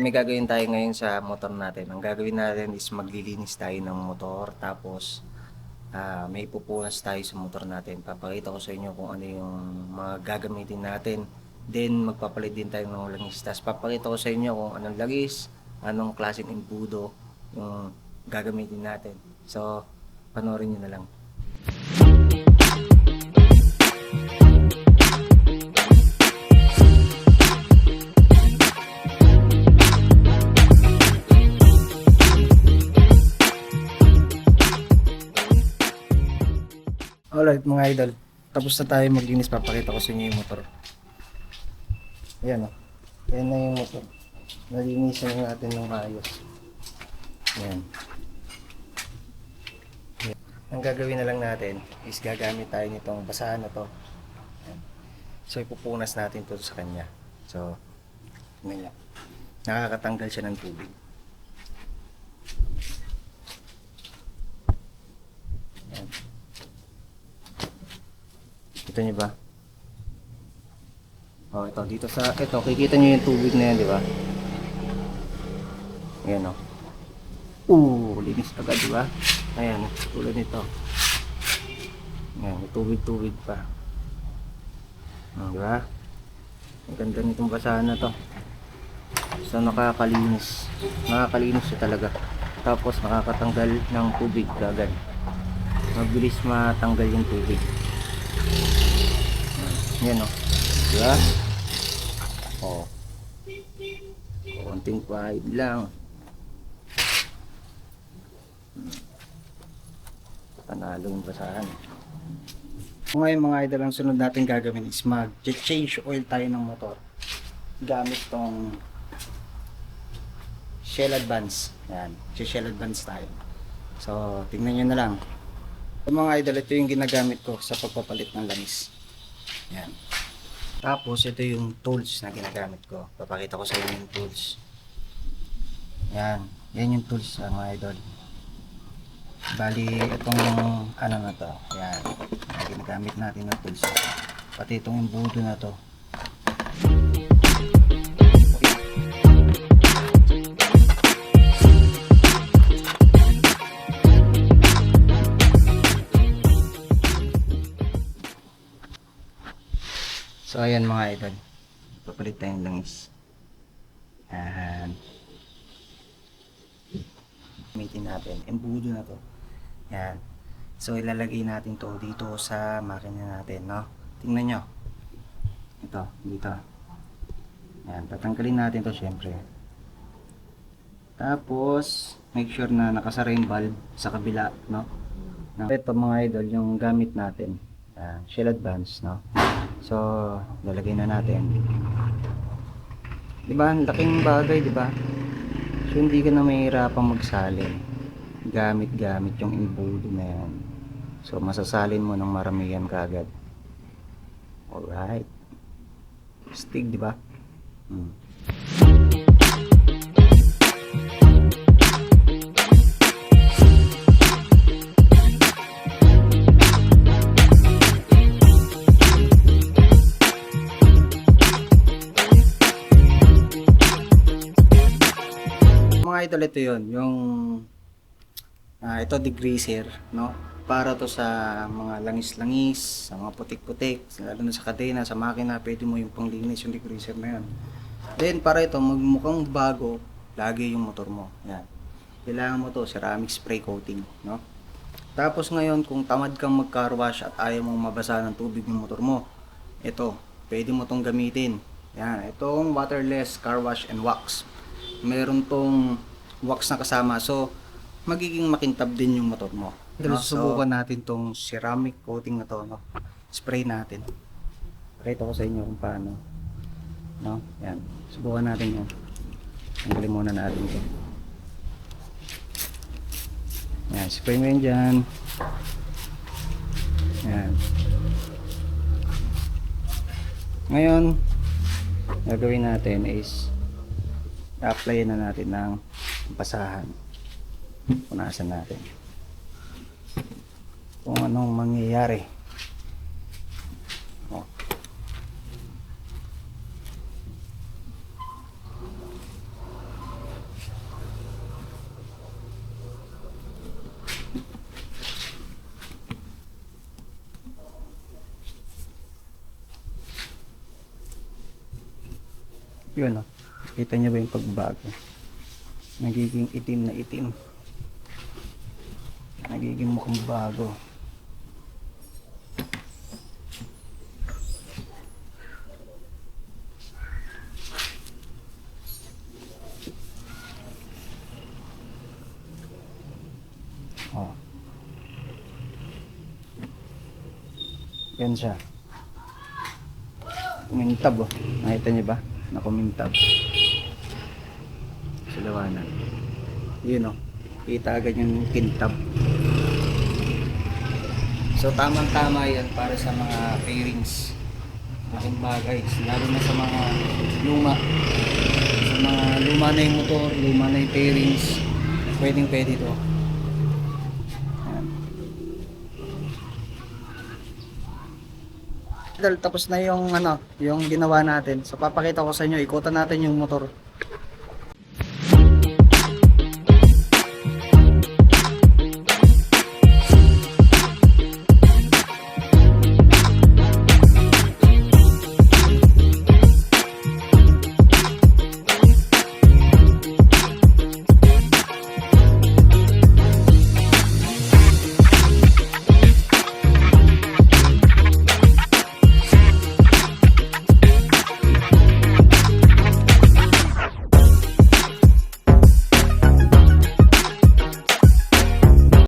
May gagawin tayo ngayon sa motor natin. Ang gagawin natin is maglilinis tayo ng motor tapos ah, may pupunas tayo sa motor natin. Papakita ko sa inyo kung ano yung mga gagamitin natin. Then magpapalit din tayo ng langis. Tapos papakita ko sa inyo kung anong langis, anong klaseng imbudo yung gagamitin natin. So, panoorin nyo na lang. Alright mga idol, tapos na tayo maglinis. Papakita ko sa inyo yung motor. Ayan o. Ayan na yung motor. Nalinisan na natin ng maayos. Ayan. Ayan. Ang gagawin na lang natin is gagamit tayo nitong basahan na to. Ayan. So ipupunas natin to sa kanya. So, niyo. Nakakatanggal siya ng tubig. Ayan. Kita niyo ba? Oh, ito dito sa ito, kikita niyo yung tubig na yan, di ba? Ayan oh. Uh, linis agad, di ba? Ayan, tulad nito. Ayan, tubig-tubig pa. Hmm, di ba? Ang ganda nitong basahan na to. So, nakakalinis. Nakakalinis siya talaga. Tapos, nakakatanggal ng tubig kagad. Mabilis matanggal yung tubig. Yan o. Diba? O. Konting pahid lang. Panalo yung basahan. Ngayon mga idol, ang sunod natin gagawin is mag-change oil tayo ng motor. Gamit tong Shell Advance. Yan. Shell Advance tayo. So, tingnan nyo na lang. So, mga idol, ito yung ginagamit ko sa pagpapalit ng langis. Yan. Tapos, ito yung tools na ginagamit ko. Papakita ko sa inyo yung tools. Yan. Yan yung tools, ah, mga idol. Bali, itong ano na to. Yan. Ginagamit natin ng tools. Pati itong imbudo na to. So, ayan mga idol. Papalit tayong langis. Yan. Gamitin natin. Embudo na to. Yan. So, ilalagay natin to dito sa makina natin, no? Tingnan nyo. Ito, dito. Yan. Tatanggalin natin to syempre. Tapos, make sure na nakasara yung valve sa kabila, no? no? Ito mga idol, yung gamit natin. Yan. Shell Advance, no? So, lalagay na natin. 'Di ba? Ang laking bagay, 'di ba? So, hindi ka na mahihirapang magsalin. Gamit-gamit yung imbudo na yan. So, masasalin mo ng maramihan kaagad. Alright. Stig, di ba? Hmm. Mga idol, ito yun. Yung ah, ito degreaser, no? Para to sa mga langis-langis, sa mga putik-putik, lalo na sa kadena, sa makina, pwede mo yung panglinis yung degreaser na yan. Then, para ito, magmukhang bago, lagi yung motor mo. Yan. Kailangan mo to, ceramic spray coating, no? Tapos ngayon, kung tamad kang mag-car wash at ayaw mong mabasa ng tubig yung motor mo, ito, pwede mo tong gamitin. Yan, itong waterless car wash and wax. Meron tong wax na kasama. So, magiging makintab din yung motor mo. No? Susubukan natin tong ceramic coating na to, no? Spray natin. Pakita ko sa inyo kung paano. No? Yan. Subukan natin yan. Tanggalin muna natin ito. Yan, spray mo yan dyan. Yan. Ngayon, gagawin natin is apply na natin ng basahan. Punasan natin. Kung anong mangyayari. Oh. Yun o. Oh. Kita niyo ba yung pagbabago? Nagiging itim na itim. Nagiging mukhang bago. Oh. Yan siya. Kumintab oh. Nakita niyo ba? Nakumintab. Sa lawanan. Yun oh. Kita agad yung kintab. So tamang-tama yan para sa mga pairings. Malaking bagay. Lalo na sa mga luma. Sa mga luma na yung motor, luma na yung pairings. Pwedeng pwede to. Dahil tapos na yung ano, yung ginawa natin. So papakita ko sa inyo, ikutan natin yung motor.